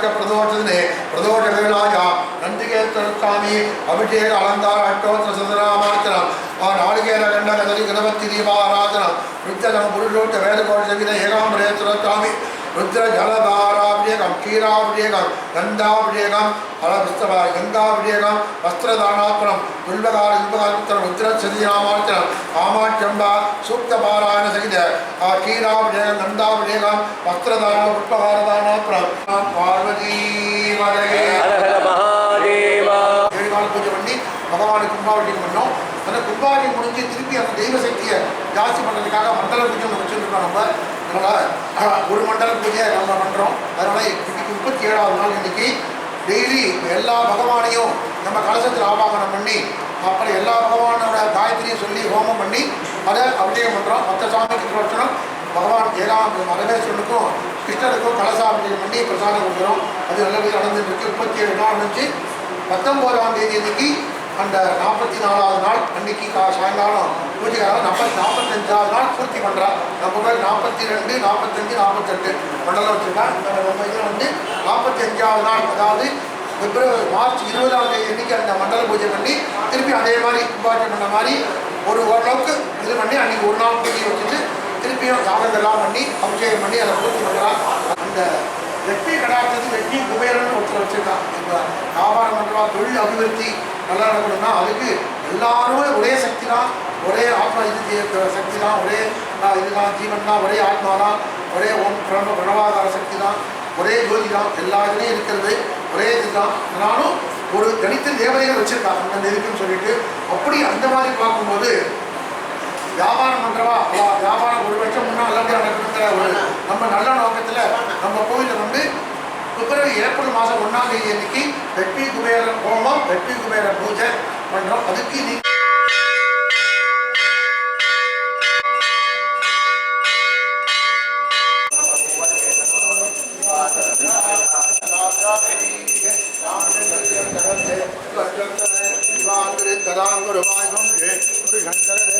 மலர்க்க பிரதோஷத்தினே பிரதோஷர்களாயா நந்திகேஸ்வரசாமி அபிஷேக அலந்தார அட்டோத்திர சதுராமாச்சனம் ஆ நாடுகேர கண்ட கதரி கணபத்தி தீபாராதனம் வித்தலம் புருஷோட்ட வேதகோஷ வித ஏகாம்பரேஸ்வரசாமி ருத்ர ஜலதாராபிஷேகம் க்ஷீராபிஷேகம் கந்தாபிஷேகம் பலபுஸ்தவ கங்காபிஷேகம் வஸ்திரதானாத்மனம் துல்பகார துல்பகாரம் ருத்ர சதிராமார்ச்சனம் காமாட்சம்பா சூக்த பாராயண சகித க்ஷீராபிஷேகம் கந்தாபிஷேகம் வஸ்திரதான புஷ்பகாரதானாத்மனம் பார்வதி பூஜை பண்ணி பகவானுக்கு கும்பாபிஷேகம் பண்ணோம். அந்த கும்பாபிஷேகம் முடிஞ்சு திருப்பி அந்த தெய்வ சக்தியை ஜாஸ்தி பண்ணுறதுக்காக மண்டல பூஜை ஒன்று வச்சுருக்கோம் நம்ம. அதனால் ஒரு மண்டல பூஜையை நம்ம பண்ணுறோம் அதனால் இன்னைக்கு முப்பத்தி ஏழாவது நாள் இன்னைக்கு. டெய்லி எல்லா பகவானையும் நம்ம கலசத்தில் ஆவாகனம் பண்ணி அப்புறம் எல்லா பகவானோட காயத்ரியும் சொல்லி ஹோமம் பண்ணி அதை அபிஷேகம் பண்ணுறோம் மற்ற சாமிக்கு பிரச்சனம் பகவான் ஏகாம் மரவேஸ்வரனுக்கும் கிருஷ்ணருக்கும் கலசாபிஷேகம் பண்ணி பிரசாதம் கொடுக்குறோம். அது நல்லபடியாக நடந்துட்டு இருக்கு முப்பத்தி ஏழு நாள் இருந்துச்சு பத்தொம்போதாம் தேதி அன்னைக்கு அந்த நாற்பத்தி நாலாவது நாள் அன்னைக்கு கா சாயங்காலம் பூஜைக்காக நாற்பத்தி நாற்பத்தஞ்சாவது நாள் பூர்த்தி பண்ணுறான் நம்ம பேர் நாற்பத்தி ரெண்டு நாற்பத்தஞ்சு நாற்பத்தெட்டு மண்டலம் வச்சுருக்கான் நம்ம இதில் வந்து நாற்பத்தி அஞ்சாவது நாள் அதாவது பிப்ரவரி மார்ச் இருபதாம் தேதி அன்னைக்கு அந்த மண்டல பூஜை பண்ணி திருப்பி அதே மாதிரி இம்பார்ட்டன் பண்ண மாதிரி ஒரு ஓரளவுக்கு இது பண்ணி அன்றைக்கி ஒரு நாள் பூஜை வச்சுட்டு திருப்பியும் யாகங்கள்லாம் பண்ணி அபிஷேகம் பண்ணி அதை பூர்த்தி பண்ணுறான் அந்த வெற்றி கடாட்சத்து வெற்றி குபேரன் ஒருத்தர் வச்சுருக்கான் இப்போ வியாபாரம் பண்ணுறா தொழில் அபிவிருத்தி நல்லா நடக்கணும்னா அதுக்கு எல்லாருமே ஒரே சக்தி தான் ஒரே ஆத்மா இது சக்தி தான் ஒரே இதுதான் ஜீவன் தான் ஒரே ஆத்மா தான் ஒரே ஓம் பிரணவ பிரணவாதார சக்தி தான் ஒரே ஜோதி தான் எல்லா இதுலேயும் இருக்கிறது ஒரே இதுதான். நானும் ஒரு தனித்த தேவதைகள் வச்சிருக்காங்க அந்தந்த இதுக்குன்னு சொல்லிட்டு. அப்படி அந்த மாதிரி பார்க்கும்போது வியாபாரம் பண்ணுறவா அவ வியாபாரம் ஒரு வருஷம் முன்னா நல்லபடியாக நடக்கணுங்கிற ஒரு நம்ம நல்ல நோக்கத்தில் நம்ம கோயிலில் வந்து பிப்ரவரி ஏப்ரல் மாதம் ஒன்றாம் தேதி அன்னைக்கு வெற்றி குபேர ஹோமம் வெற்றி குபேர பூஜை பண்ணுறோம் அதுக்கு நீங்கள் முருகன்